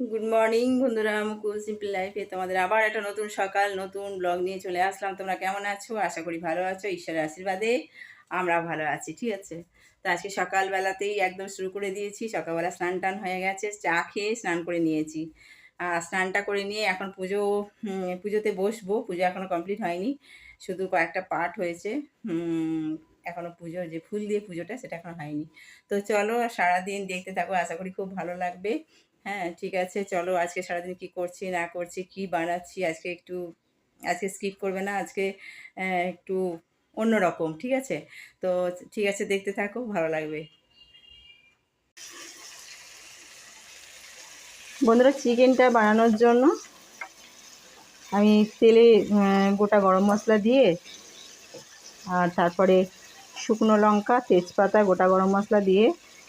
Good morning বন্ধুরা। মুকুল simple লাইফে তোমাদের আবার একটা নতুন সকাল, নতুন ব্লগ নিয়ে চলে আসলাম। তোমরা কেমন আছো? আশা করি ভালো আছো। ঈশ্বরের আশীর্বাদে আমরা ভালো আছি, ঠিক আছে? তো আজকে সকালবেলাতেই একদম শুরু করে দিয়েছি। সকালবেলা স্নান টান হয়ে গেছে, চা খেয়ে স্নান করে নিয়েছি। আর স্নানটা করে নিয়ে এখন পুজো পুজোতে বসবো। পুজো এখনও কমপ্লিট হয়নি। শুধু কয়েকটা পাঠ হয়েছে। এখনও পুজো, যে ফুল দিয়ে পুজোটা সেটা এখনও হয়নি। তো চলো সারাদিন দেখতে থাকো। আশা করি খুব ভালো লাগবে। হ্যাঁ ঠিক আছে, চলো আজকে সারাদিন কি করছি, না করছি, কি বানাচ্ছি, আজকে একটু, আজকে স্কিপ করবে না, আজকে একটু অন্যরকম, ঠিক আছে? তো ঠিক আছে, দেখতে থাকো, ভালো লাগবে। বন্ধুরা, চিকেনটা বানানোর জন্য আমি তেলে গোটা গরম মশলা দিয়ে আর তারপরে শুকনো লঙ্কা, তেজপাতা, গোটা গরম মশলা দিয়ে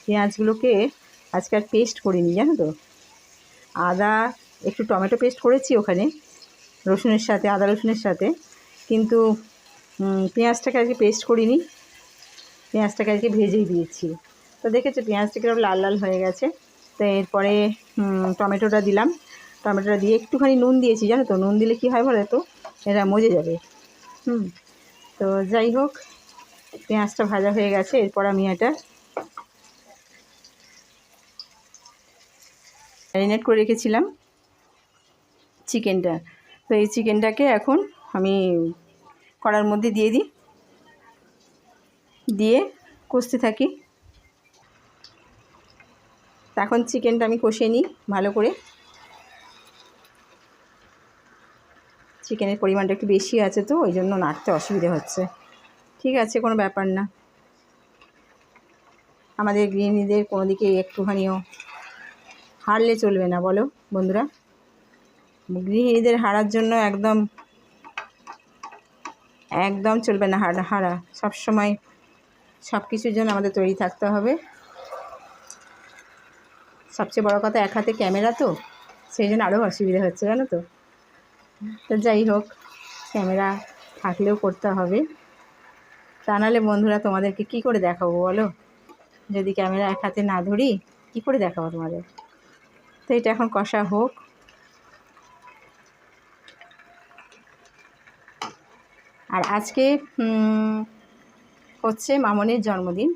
পেঁয়াজগুলোকে আজকে আর পেস্ট করিনি, জানো তো? আদা, একটু টমেটো পেস্ট করেছি ওখানে, রসুনের সাথে, আদা রসুনের সাথে। কিন্তু পেঁয়াজটাকে আজকে পেস্ট করিনি, পেঁয়াজটাকে আজকে ভেজেই দিয়েছি। তো দেখেছ, পেঁয়াজটা কীরকম লাল লাল হয়ে গেছে। তো এরপরে টমেটোটা দিলাম। টমেটোটা দিয়ে একটুখানি নুন দিয়েছি, জানো তো? নুন দিলে কী হয় বলো তো? এটা মজে যাবে। হুম, তো যাই হোক, পেঁয়াজটা ভাজা হয়ে গেছে। এরপর আমি এটা ম্যারিনেট করে রেখেছিলাম চিকেনটা। তো এই চিকেনটাকে এখন আমি কড়ার মধ্যে দিয়ে দিই। দিয়ে কষতে থাকি। এখন চিকেনটা আমি কষিয়ে নিই ভালো করে। চিকেনের পরিমাণটা একটু বেশি আছে তো, ওই জন্য নাড়তে অসুবিধে হচ্ছে। ঠিক আছে, কোনো ব্যাপার না। আমাদের গৃহিণীদের কোনো দিকে একটুখানিও হারলে চলবে না, বলো বন্ধুরা। গৃহিণীদের হারার জন্য একদম একদম চলবে না হারা হারা। সবসময় সব কিছুর জন্য আমাদের তৈরি থাকতে হবে। সবচেয়ে বড় কথা, এক হাতে ক্যামেরা তো, সেই জন্য আরও অসুবিধা হচ্ছে, জানো তো। তো যাই হোক, ক্যামেরা থাকলেও করতে হবে। তা নাহলে বন্ধুরা, তোমাদেরকে কী করে দেখাবো বলো? যদি ক্যামেরা এক হাতে না ধরি, কী করে দেখাবো তোমাদের? তো এটা এখন কষা হোক। আর আজকে হচ্ছে মামনের জন্মদিন।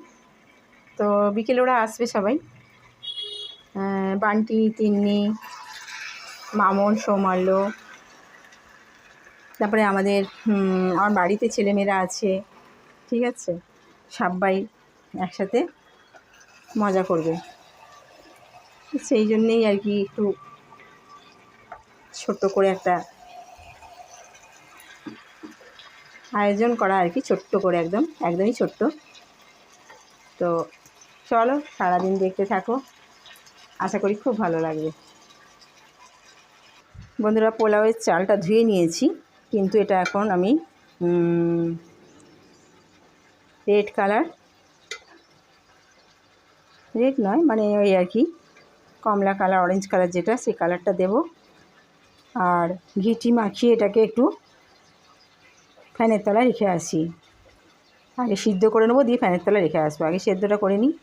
তো বিকেলে ওরা আসবে সবাই। বান্টি, তিন্নি, মামন, সৌমাল্য। তারপরে আমাদের আমার বাড়িতে ছেলেমেয়েরা আছে। ঠিক আছে? সবাই একসাথে মজা করবে। সেই জন্যেই আর কি একটু ছোট্ট করে একটা আয়োজন করা আর কি, ছোট্ট করে একদম, একদমই ছোট্ট। তো চলো, সারাদিন দেখতে থাকো। আশা করি খুব ভালো লাগবে। বন্ধুরা, পোলাওয়ের চালটা ধুয়ে নিয়েছি, কিন্তু এটা এখন আমি রেড কালার রেড নয় মানে ওই আর কি কমলা কালার অরেঞ্জ কালার যেটা, সেই কালারটা দেব। আর ঘিটি মাখিয়ে এটাকে একটু ফ্যানের তলায় রেখে আসি। আগে সিদ্ধ করে নেব, দিয়ে ফ্যানের তলায় রেখে আসব। আগে সেদ্ধটা করে নিই।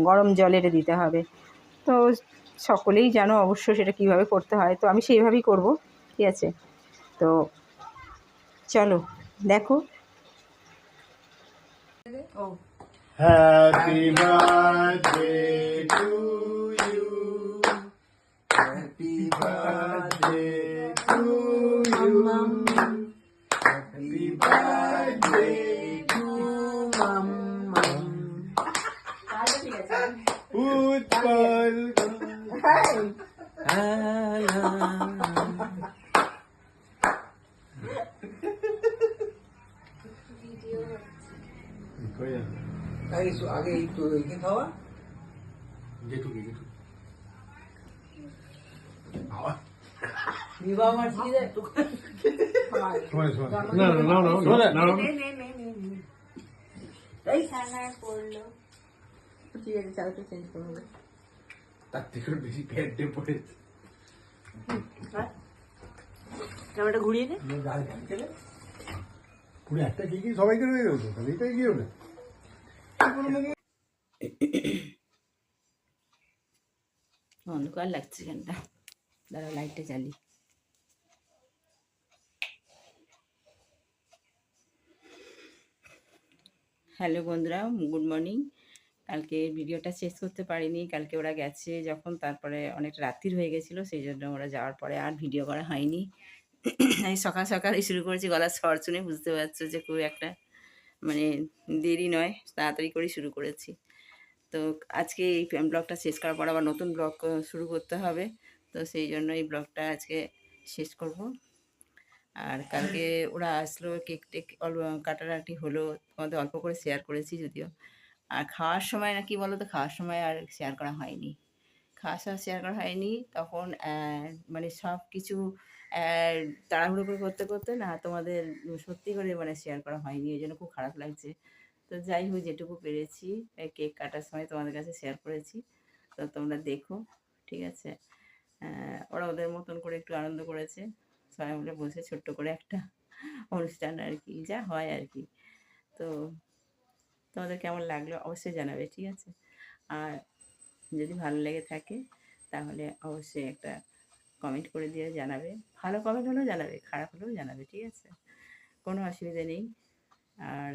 গরম জলে এটা দিতে হবে। তো সকলেই জানো অবশ্য সেটা কীভাবে করতে হয়। তো আমি সেইভাবেই করব, ঠিক আছে? তো চলো, দেখো। Happy birthday to birthday to you. Happy birthday to Mama. Utpal Ikaw yan. Ay, so, agay ito, ikin tawa? Gitu, gitu. ঠিক আছে চালটা চেঞ্জ করে নেব তার থেকে বেশি ডে পড়েছে ক্যামেরাটা ঘুরিয়ে দে পুরো একটা কি কি সবাইকে রয়ে গেল তো তাহলে এটাই কি হলো অন্ধকার লাগছে এখানটা দাঁড়া লাইটটা জ্বালি। হ্যালো বন্ধুরা গুড মর্নিং কালকে ভিডিওটা শেষ করতে পারিনি, কালকে ওরা গেছে যখন, তারপরে অনেক রাত্রির হয়ে গেছিল, সেই জন্য ওরা যাওয়ার পরে আর ভিডিও করা হয়নি। আমি সকাল সকালই শুরু করেছি গলার স্বর শুনে বুঝতে পারছ যে খুব একটা মানে দেরি নয়, তাড়াতাড়ি করেই শুরু করেছি। তো আজকে এই ব্লগটা শেষ করার পর আবার নতুন ব্লগ শুরু করতে হবে। তো সেই জন্য এই ব্লগটা আজকে শেষ করব। আর কালকে ওরা আসলো, কেক টেক কাটাকাটি হলো, তোমাদের অল্প করে শেয়ার করেছি যদিও। আর খাওয়ার সময় না কি বলো তো খাওয়ার সময় আর শেয়ার করা হয়নি। খাওয়ার সময় শেয়ার করা হয়নি, তখন মানে সব কিছু তাড়াহুড়ো করে করতে করতে না তোমাদের সত্যি করে মানে শেয়ার করা হয়নি, এই জন্য খুব খারাপ লাগছে। তো যাই হোক, যেটুকু পেরেছি কেক কাটার সময় তোমাদের কাছে শেয়ার করেছি। তো তোমরা দেখো, ঠিক আছে? ওরা ওদের মতন করে একটু আনন্দ করেছে। সবাই মিলে বসে ছোট্ট করে একটা অনুষ্ঠান আর কি, যা হয় আর কি। তো তোমাদের কেমন লাগল অবশ্যই জানাবে, ঠিক আছে? আর যদি ভালো লেগে থাকে, তাহলে অবশ্যই একটা কমেন্ট করে দিয়ে জানাবে। ভালো কমেন্ট হলেও জানাবে, খারাপ হলেও জানাবে, ঠিক আছে? কোনো অসুবিধা নেই। আর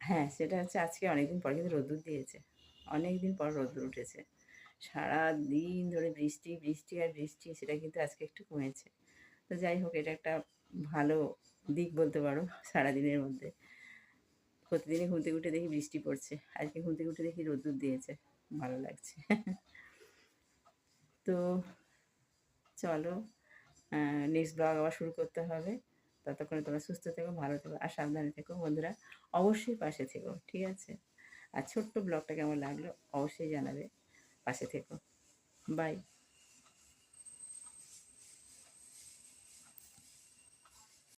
হ্যাঁ সেটা হচ্ছে আজকে অনেকদিন পর, কিন্তু রোদ্দুর দিয়েছে। অনেক দিন পর রোদ্দুর উঠেছে। সারা দিন ধরে বৃষ্টি বৃষ্টি আর বৃষ্টি, সেটা কিন্তু আজকে একটু কমেছে। তো যাই হোক, এটা একটা ভালো দিক বলতে পারো সারাদিনের মধ্যে। প্রতিদিনই ঘুম থেকে উঠে দেখি বৃষ্টি পড়ছে। আজকে ঘুম থেকে উঠে দেখি রোদ্দুর দিয়েছে। ভালো লাগছে। তো চলো নেক্সট ব্লগ আবার শুরু করতে হবে। ততক্ষণে তোমরা সুস্থ থেকো, ভালো থেকো আর সাবধানে থেকো। বন্ধুরা, অবশ্যই পাশে থেকো, ঠিক আছে? আর ছোট্ট ব্লগটা কেমন লাগল অবশ্যই জানাবে। পাশে থেকো বাই